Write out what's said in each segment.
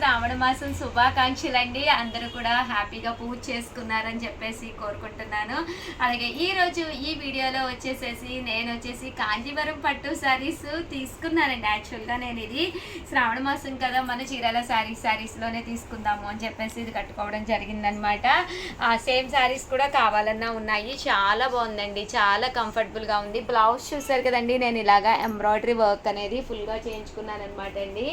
శ్రావణ మాసం శుభాకాంక్షలండి. అందరూ కూడా హ్యాపీగా పూజ చేసుకున్నారని చెప్పేసి కోరుకుంటున్నాను. అలాగే ఈరోజు ఈ వీడియోలో వచ్చేసేసి నేను వచ్చేసి కాంజీవరం పట్టు శారీస్ తీసుకున్నానండి. యాక్చువల్గా నేను ఇది శ్రావణ మాసం కదా మన చీరాల శారీస్ శారీస్లోనే తీసుకుందాము అని చెప్పేసి ఇది కట్టుకోవడం జరిగిందనమాట సేమ్ శారీస్ కూడా కావాలన్నా ఉన్నాయి. చాలా బాగుందండి. చాలా కంఫర్టబుల్గా ఉంది. బ్లౌజ్ చూసారు కదండి నేను ఇలాగా ఎంబ్రాయిడరీ వర్క్ అనేది ఫుల్గా చేయించుకున్నాను అనమాట అండి.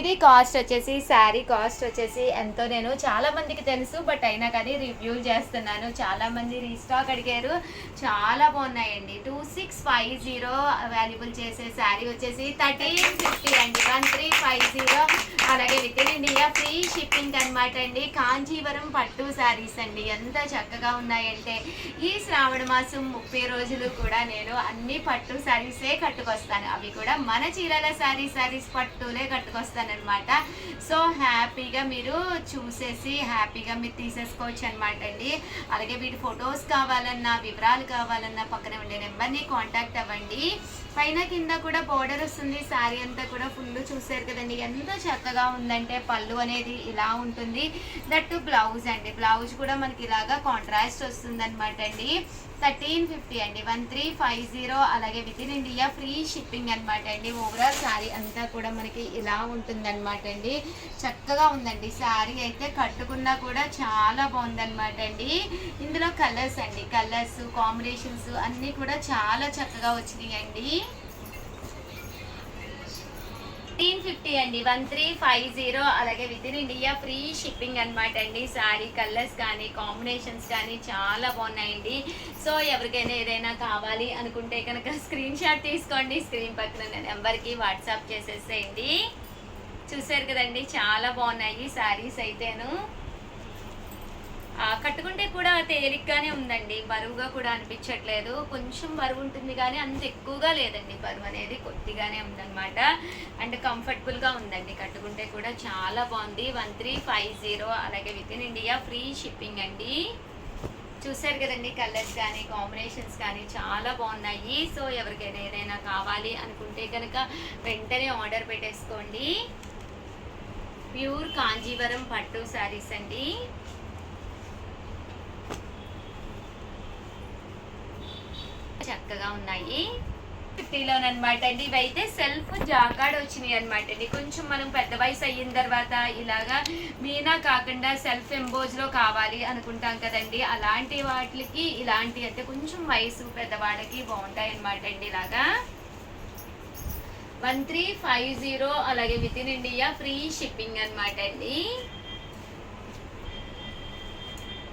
ఇది కాస్ట్ వచ్చేసి శారీ కాస్ట్ వచ్చేసి ఎంతో నేను చాలా మందికి తెలుసు బట్ అయినా కానీ రివ్యూ చేస్తున్నాను. చాలా మంది రీస్టాక్ అడిగారు. చాలా బాగున్నాయండి. Two six five zero available చేసే శారీ వచ్చేసి థర్టీన్ ఫిఫ్టీ అండి. వన్ త్రీ ఫైవ్ జీరో అలాగే with in India free shipping అనమాట అండి. కాంచీవరం పట్టు శారీస్ అండి. ఎంత చక్కగా ఉన్నాయంటే ఈ శ్రావణ మాసం ముప్పై రోజులు కూడా నేను అన్ని పట్టు శారీసే కట్టుకొస్తాను. అవి కూడా మన చీరల శారీ శారీస్ పట్టులే కట్టుకొస్తానమాట సో హ్యాపీగా మీరు చూసేసి హ్యాపీగా మీరు తీసేసుకోవచ్చు అనమాట అండి. అలాగే వీటి ఫొటోస్ కావాలన్నా వివరాలు కావాలన్నా పక్కన ఉండే నెంబర్ని కాంటాక్ట్ అవ్వండి. పైన కింద కూడా బోర్డర్ వస్తుంది. శారీ అంతా కూడా ఫుల్ చూసారు కదండి. ఎంత చక్కగా ఉందంటే పళ్ళు అనేది ఇలా ఉంటుంది. దట్టు బ్లౌజ్ అండి. బ్లౌజ్ కూడా మనకి ఇలాగా కాంట్రాస్ట్ వస్తుంది అనమాట అండి. థర్టీన్ ఫిఫ్టీ అండి. వన్ త్రీ ఫైవ్ జీరో అలాగే with in India free shipping అనమాట అండి. ఓవరాల్ శారీ అంతా కూడా మనకి ఇలా ఉంటుంది అనమాట అండి. చక్కగా ఉందండి. శారీ అయితే కట్టుకున్నా కూడా చాలా బాగుందన్నమాట అండి. ఇందులో కలర్స్ అండి. కలర్స్ కాంబినేషన్స్ అన్నీ కూడా చాలా చక్కగా వచ్చినాయి అండి థర్టీన్ ఫిఫ్టీ అండి. వన్ త్రీ ఫైవ్ జీరో అలాగే with in India free shipping అనమాట అండి. శారీ కలర్స్ కానీ కాంబినేషన్స్ కానీ చాలా బాగున్నాయండి. సో ఎవరికైనా ఏదైనా కావాలి అనుకుంటే కనుక స్క్రీన్ షాట్ తీసుకోండి. స్క్రీన్ పక్కన నెంబర్కి వాట్సాప్ చేసేసేయండి. చూసారు కదండి చాలా బాగున్నాయి శారీస్ అయితేను. కట్టుకుంటే కూడా తేలిగ్గానే ఉందండి. బరువుగా కూడా అనిపించట్లేదు. కొంచెం బరువు ఉంటుంది కానీ అంత ఎక్కువగా లేదండి. బరువు అనేది కొద్దిగానే ఉందన్నమాట. అండ్ కంఫర్టబుల్గా ఉందండి. కట్టుకుంటే కూడా చాలా బాగుంది. వన్ త్రీ ఫైవ్ జీరో అలాగే with in India free shipping అండి. చూసారు కదండి కలర్స్ కానీ కాంబినేషన్స్ కానీ చాలా బాగున్నాయి. సో ఎవరికైనా ఏదైనా కావాలి అనుకుంటే కనుక వెంటనే ఆర్డర్ పెట్టేసుకోండి. ప్యూర్ కాంజీవరం పట్టు శారీస్ అండి. చక్కగా ఉన్నాయి. ఫిఫ్టీలోనమాట అండి. ఇవైతే సెల్ఫ్ జాకాడ్ వచ్చినాయి అనమాట అండి. కొంచెం మనం పెద్ద వయసు అయిన తర్వాత ఇలాగా మీనా కాకుండా సెల్ఫ్ ఎంబోజ్లో కావాలి అనుకుంటాం కదండి. అలాంటి వాటికి ఇలాంటి అంటే కొంచెం వయసు పెద్దవాళ్ళకి బాగుంటాయి అనమాట అండి ఇలాగా. వన్ త్రీ ఫైవ్ జీరో అలాగే with in India free shipping అనమాట అండి.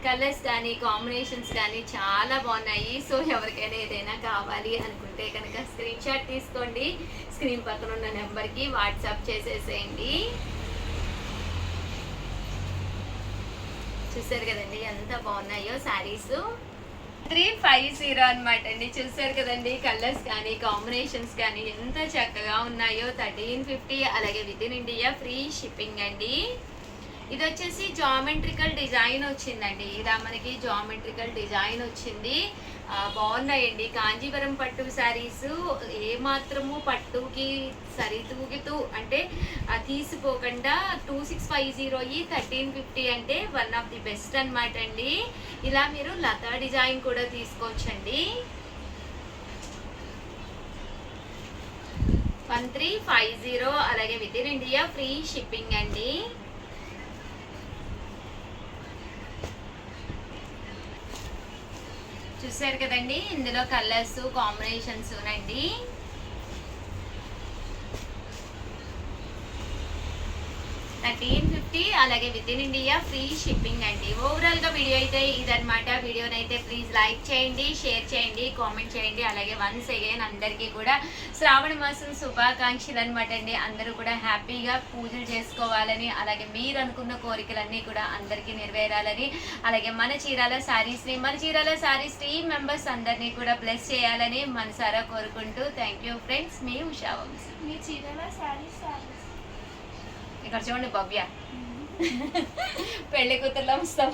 కలర్స్ కానీ కాంబినేషన్స్ కానీ చాలా బాగున్నాయి. సో ఎవరికైనా ఏదైనా కావాలి అనుకుంటే కనుక స్క్రీన్ షాట్ తీసుకోండి. స్క్రీన్ పక్కన ఉన్న నెంబర్కి వాట్సాప్ చేసేసేయండి. చూసారు కదండి ఎంత బాగున్నాయో శారీస్. త్రీ ఫైవ్ జీరో అనమాట అండి. చూసారు కదండి కలర్స్ కానీ కాంబినేషన్స్ కానీ ఎంత చక్కగా ఉన్నాయో. థర్టీన్ ఫిఫ్టీ అలాగే with in India free shipping అండి. ఇది వచ్చేసి జామెట్రికల్ డిజైన్ వచ్చిందండి. ఇలా మనకి జామెట్రికల్ డిజైన్ వచ్చింది. బాగున్నాయండి. కాంజీవరం పట్టు శారీస్ ఏ మాత్రము పట్టుకి సరితూగుతూ అంటే తీసిపోకుండా టూ సిక్స్ ఫైవ్ జీరో ఈ థర్టీన్ ఫిఫ్టీ అంటే వన్ ఆఫ్ ది బెస్ట్ అనమాట అండి. ఇలా మీరు లతా డిజైన్ కూడా తీసుకోవచ్చండి. వన్ త్రీ ఫైవ్ జీరో అలాగే with in India free shipping అండి. చూసారు కదండి. ఇందులో కలర్స్ కాంబినేషన్స్ నండి థర్టీన్ ఫిఫ్టీ అలాగే with in India free shipping అండి. ఓవరాల్గా వీడియో అయితే ఇదనమాట వీడియోని అయితే ప్లీజ్ లైక్ చేయండి షేర్ చేయండి కామెంట్ చేయండి. అలాగే వన్స్ అగైన్ అందరికీ కూడా శ్రావణ మాసం శుభాకాంక్షలు అనమాట అండి. అందరూ కూడా హ్యాపీగా పూజలు చేసుకోవాలని అలాగే మీరు అనుకున్న కోరికలన్నీ కూడా అందరికీ నెరవేరాలని అలాగే మన చీరాల శారీస్ని మన చీరాల శారీస్ టీమ్ మెంబర్స్ అందరినీ కూడా బ్లెస్ చేయాలని మనసారా కోరుకుంటూ థ్యాంక్ యూ ఫ్రెండ్స్ మీ ఉషా వంశీ. మీ చీరాల శారీ శారీస్ ఇక్కడ చూడండి భవ్య. పెళ్ళి కూతురులో వస్తాం